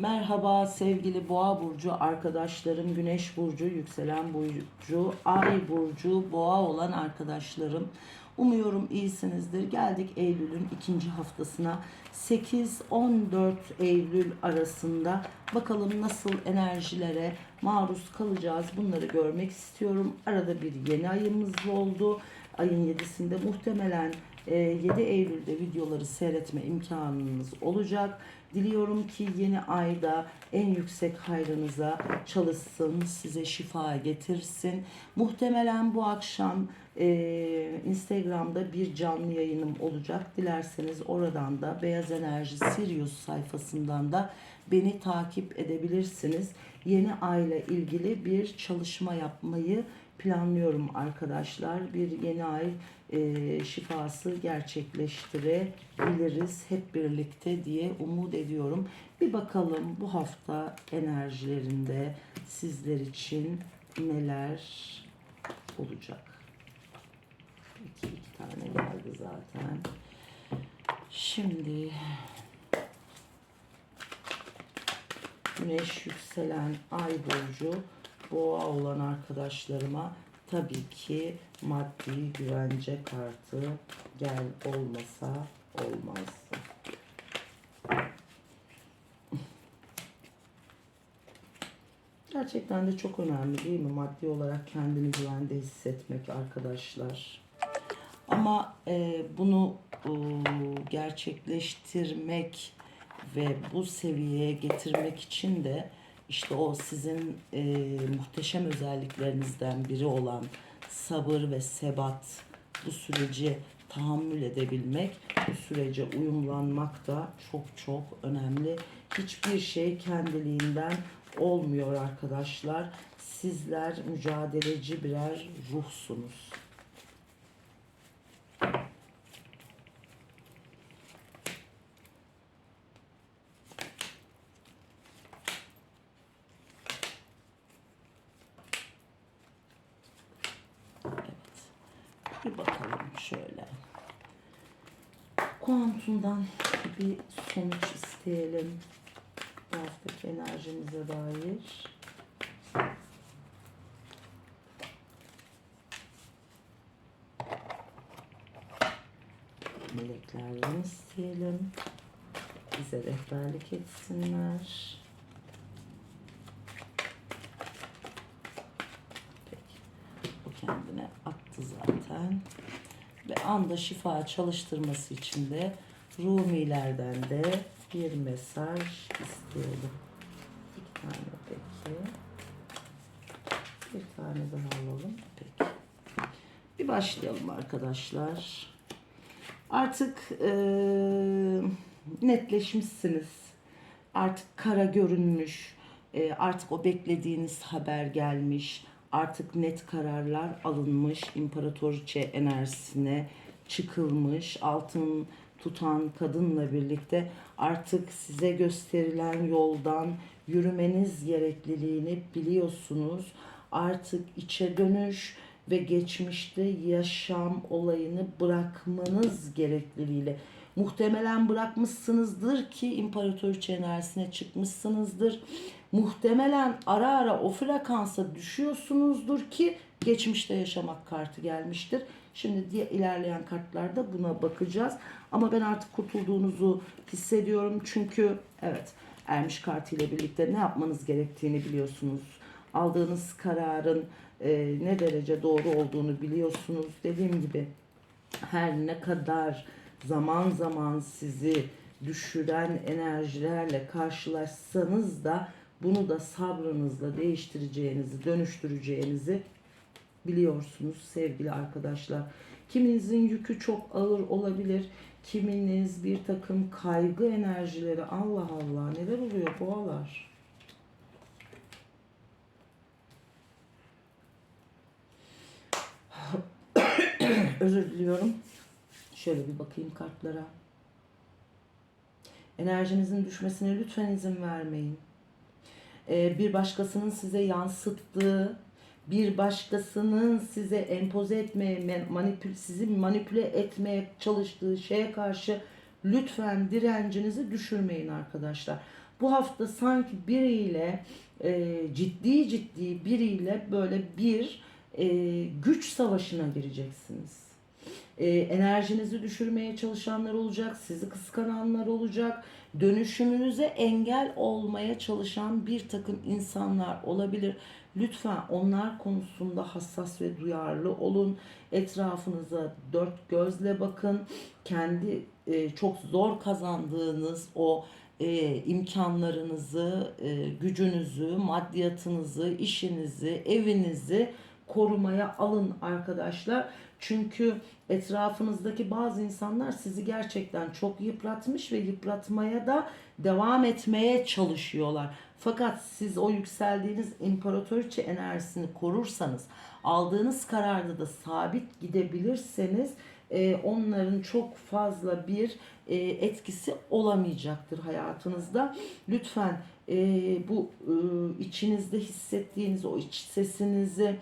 Merhaba sevgili Boğa burcu arkadaşlarım, Güneş burcu, yükselen burcu, Ay burcu, Boğa olan arkadaşlarım. Umuyorum iyisinizdir. Geldik Eylül'ün ikinci haftasına. 8-14 Eylül arasında bakalım nasıl enerjilere maruz kalacağız. Bunları görmek istiyorum. Arada bir yeni ayımız oldu. Ayın 7'sinde muhtemelen 7 Eylül'de videoları seyretme imkanınız olacak. Diliyorum ki yeni ayda en yüksek hayrınıza çalışsın, size şifa getirsin. Muhtemelen bu akşam e, Instagram'da bir canlı yayınım olacak. Dilerseniz oradan da Beyaz Enerji Sirius sayfasından da beni takip edebilirsiniz. Yeni ayla ilgili bir çalışma yapmayı planlıyorum arkadaşlar. Bir yeni ay e, şifası gerçekleştirebiliriz hep birlikte diye umut ediyorum. Bir bakalım bu hafta enerjilerinde sizler için neler olacak. İki, iki tane geldi zaten. Şimdi Güneş yükselen ay burcu boğa olan arkadaşlarıma tabii ki maddi güvence kartı gel olmasa olmazdı. Gerçekten de çok önemli değil mi? Maddi olarak kendini güvende hissetmek arkadaşlar. Ama e, bunu e, gerçekleştirmek ve bu seviyeye getirmek için de işte o sizin e, muhteşem özelliklerinizden biri olan sabır ve sebat bu süreci tahammül edebilmek, bu sürece uyumlanmak da çok çok önemli. Hiçbir şey kendiliğinden olmuyor arkadaşlar. Sizler mücadeleci birer ruhsunuz. Evet. Bir bakalım şöyle. Kuantumdan bir sonuç isteyelim. Bu haftaki enerjimize dair. Meleklerden isteyelim. Bize rehberlik etsinler. Peki. O kendine attı zaten. Ve anda şifa çalıştırması için de Rumilerden de bir mesaj isteyelim. İki tane peki. Bir tane daha alalım. Peki. Bir başlayalım arkadaşlar. Artık eee, netleşmişsiniz. Artık kara görünmüş. Eee, artık o beklediğiniz haber gelmiş. Artık net kararlar alınmış. İmparatoriçe enerjisine çıkılmış. Altın tutan kadınla birlikte artık size gösterilen yoldan yürümeniz gerekliliğini biliyorsunuz. Artık içe dönüş ve geçmişte yaşam olayını bırakmanız gerekliliğiyle muhtemelen bırakmışsınızdır ki imparatoriçe enerjisine çıkmışsınızdır. Muhtemelen ara ara o frekansa düşüyorsunuzdur ki geçmişte yaşamak kartı gelmiştir. Şimdi diye ilerleyen kartlarda buna bakacağız. Ama ben artık kurtulduğunuzu hissediyorum. Çünkü evet ermiş kartı ile birlikte ne yapmanız gerektiğini biliyorsunuz. Aldığınız kararın e, ne derece doğru olduğunu biliyorsunuz. Dediğim gibi her ne kadar zaman zaman sizi düşüren enerjilerle karşılaşsanız da bunu da sabrınızla değiştireceğinizi, dönüştüreceğinizi biliyorsunuz sevgili arkadaşlar. Kiminizin yükü çok ağır olabilir. Kiminiz bir takım kaygı enerjileri Allah Allah neler oluyor boğalar. Özür diliyorum. Şöyle bir bakayım kartlara. Enerjinizin düşmesine lütfen izin vermeyin. Ee, bir başkasının size yansıttığı, bir başkasının size empoze etmeye, manipül, sizi manipüle etmeye çalıştığı şeye karşı lütfen direncinizi düşürmeyin arkadaşlar. Bu hafta sanki biriyle e, ciddi ciddi biriyle böyle bir e, güç savaşına gireceksiniz. E, enerjinizi düşürmeye çalışanlar olacak, sizi kıskananlar olacak, dönüşümünüze engel olmaya çalışan bir takım insanlar olabilir. Lütfen onlar konusunda hassas ve duyarlı olun. Etrafınıza dört gözle bakın. Kendi e, çok zor kazandığınız o e, imkanlarınızı, e, gücünüzü, maddiyatınızı, işinizi, evinizi korumaya alın arkadaşlar. Çünkü etrafınızdaki bazı insanlar sizi gerçekten çok yıpratmış ve yıpratmaya da devam etmeye çalışıyorlar. Fakat siz o yükseldiğiniz imparatoriçe enerjisini korursanız, aldığınız kararda da sabit gidebilirseniz e, onların çok fazla bir e, etkisi olamayacaktır hayatınızda. Lütfen e, bu e, içinizde hissettiğiniz o iç sesinizi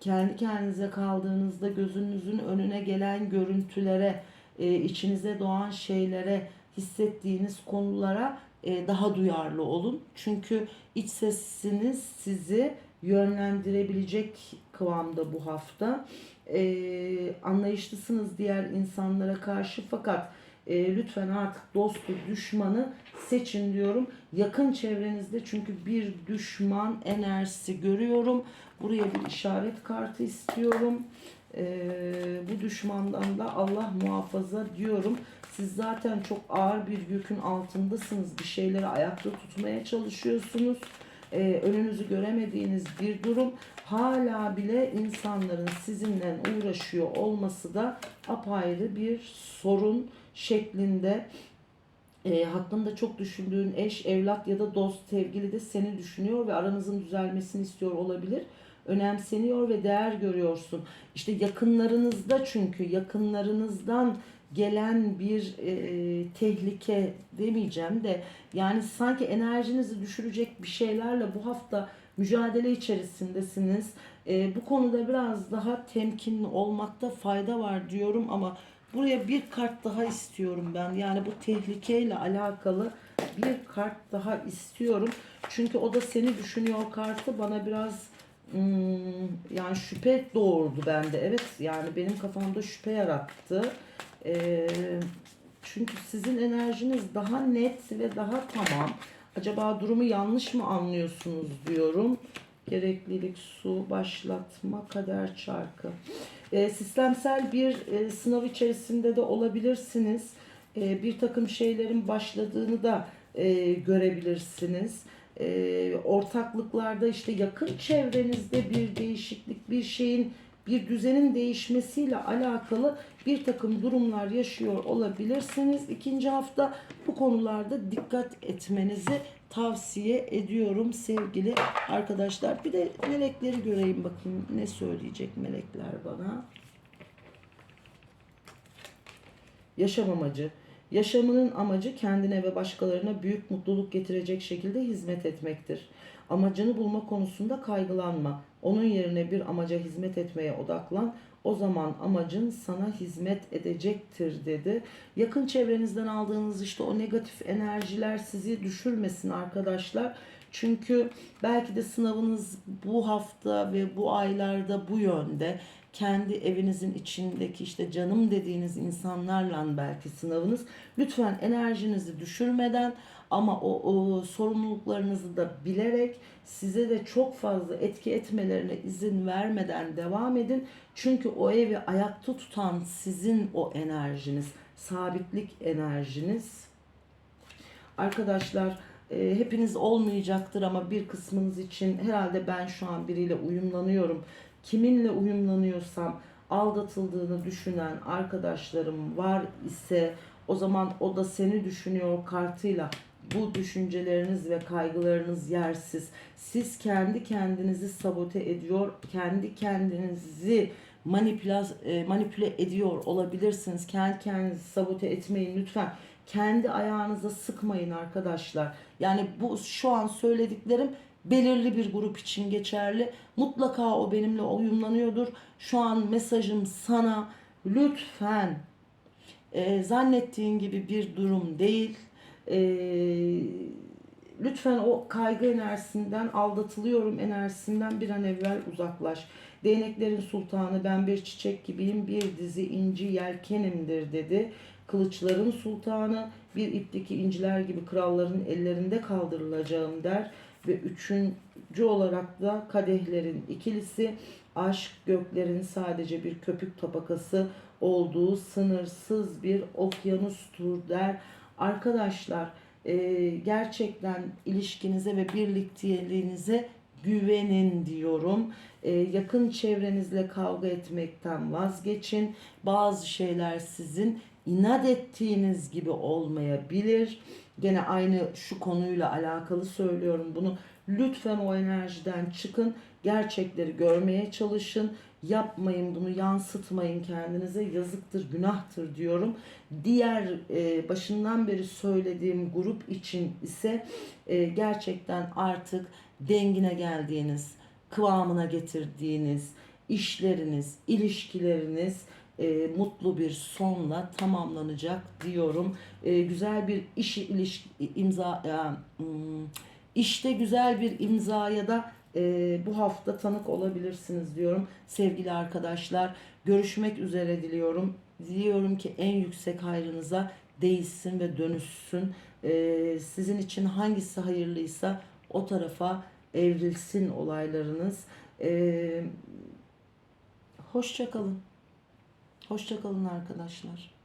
kendi kendinize kaldığınızda gözünüzün önüne gelen görüntülere, e, içinize doğan şeylere, hissettiğiniz konulara e, daha duyarlı olun. Çünkü iç sesiniz sizi yönlendirebilecek kıvamda bu hafta. E, anlayışlısınız diğer insanlara karşı fakat e, lütfen artık dostu, düşmanı seçin diyorum. Yakın çevrenizde çünkü bir düşman enerjisi görüyorum. Buraya bir işaret kartı istiyorum. E, bu düşmandan da Allah muhafaza diyorum. Siz zaten çok ağır bir yükün altındasınız. Bir şeyleri ayakta tutmaya çalışıyorsunuz. E, önünüzü göremediğiniz bir durum. Hala bile insanların sizinle uğraşıyor olması da apayrı bir sorun şeklinde e, hakkında çok düşündüğün eş, evlat ya da dost, sevgili de seni düşünüyor ve aranızın düzelmesini istiyor olabilir. Önemseniyor ve değer görüyorsun. İşte yakınlarınızda çünkü yakınlarınızdan gelen bir e, tehlike demeyeceğim de yani sanki enerjinizi düşürecek bir şeylerle bu hafta mücadele içerisindesiniz. E, bu konuda biraz daha temkinli olmakta fayda var diyorum ama Buraya bir kart daha istiyorum ben. Yani bu tehlikeyle alakalı bir kart daha istiyorum. Çünkü o da seni düşünüyor kartı bana biraz hmm, yani şüphe doğurdu bende. Evet yani benim kafamda şüphe yarattı. Ee, çünkü sizin enerjiniz daha net ve daha tamam. Acaba durumu yanlış mı anlıyorsunuz diyorum. Gereklilik su, başlatma, kader çarkı. E, sistemsel bir e, sınav içerisinde de olabilirsiniz. E, bir takım şeylerin başladığını da e, görebilirsiniz. Ortaklıklarda işte yakın çevrenizde bir değişiklik, bir şeyin bir düzenin değişmesiyle alakalı bir takım durumlar yaşıyor olabilirsiniz. İkinci hafta bu konularda dikkat etmenizi tavsiye ediyorum sevgili arkadaşlar. Bir de melekleri göreyim bakayım ne söyleyecek melekler bana. Yaşam amacı. Yaşamının amacı kendine ve başkalarına büyük mutluluk getirecek şekilde hizmet etmektir. Amacını bulma konusunda kaygılanma. Onun yerine bir amaca hizmet etmeye odaklan. O zaman amacın sana hizmet edecektir dedi. Yakın çevrenizden aldığınız işte o negatif enerjiler sizi düşürmesin arkadaşlar. Çünkü belki de sınavınız bu hafta ve bu aylarda bu yönde kendi evinizin içindeki işte canım dediğiniz insanlarla belki sınavınız. Lütfen enerjinizi düşürmeden ama o, o sorumluluklarınızı da bilerek size de çok fazla etki etmelerine izin vermeden devam edin. Çünkü o evi ayakta tutan sizin o enerjiniz, sabitlik enerjiniz. Arkadaşlar e, hepiniz olmayacaktır ama bir kısmınız için herhalde ben şu an biriyle uyumlanıyorum. Kiminle uyumlanıyorsam aldatıldığını düşünen arkadaşlarım var ise o zaman o da seni düşünüyor kartıyla bu düşünceleriniz ve kaygılarınız yersiz. Siz kendi kendinizi sabote ediyor, kendi kendinizi manipüle, manipüle ediyor olabilirsiniz. Kendi kendinizi sabote etmeyin lütfen. Kendi ayağınıza sıkmayın arkadaşlar. Yani bu şu an söylediklerim belirli bir grup için geçerli. Mutlaka o benimle uyumlanıyordur. Şu an mesajım sana lütfen e, zannettiğin gibi bir durum değil. E, lütfen o kaygı enerjisinden, aldatılıyorum enerjisinden bir an evvel uzaklaş. Değneklerin sultanı ben bir çiçek gibiyim, bir dizi inci yelkenimdir dedi. Kılıçların sultanı bir ipteki inciler gibi kralların ellerinde kaldırılacağım der. Ve üçüncü olarak da kadehlerin ikilisi aşk göklerin sadece bir köpük tabakası olduğu sınırsız bir okyanustur der. Arkadaşlar e, gerçekten ilişkinize ve birlikteliğinize güvenin diyorum. E, yakın çevrenizle kavga etmekten vazgeçin. Bazı şeyler sizin inat ettiğiniz gibi olmayabilir. Gene aynı şu konuyla alakalı söylüyorum bunu. Lütfen o enerjiden çıkın. Gerçekleri görmeye çalışın. Yapmayın bunu, yansıtmayın kendinize. Yazıktır, günahtır diyorum. Diğer e, başından beri söylediğim grup için ise e, gerçekten artık dengine geldiğiniz, kıvamına getirdiğiniz işleriniz, ilişkileriniz e, mutlu bir sonla tamamlanacak diyorum. E, güzel bir iş ilişki imza e, işte güzel bir imzaya da e, bu hafta tanık olabilirsiniz diyorum. Sevgili arkadaşlar görüşmek üzere diliyorum. Diliyorum ki en yüksek hayrınıza değilsin ve dönüşsün. E, sizin için hangisi hayırlıysa o tarafa evrilsin olaylarınız. E. Hoşça kalın arkadaşlar.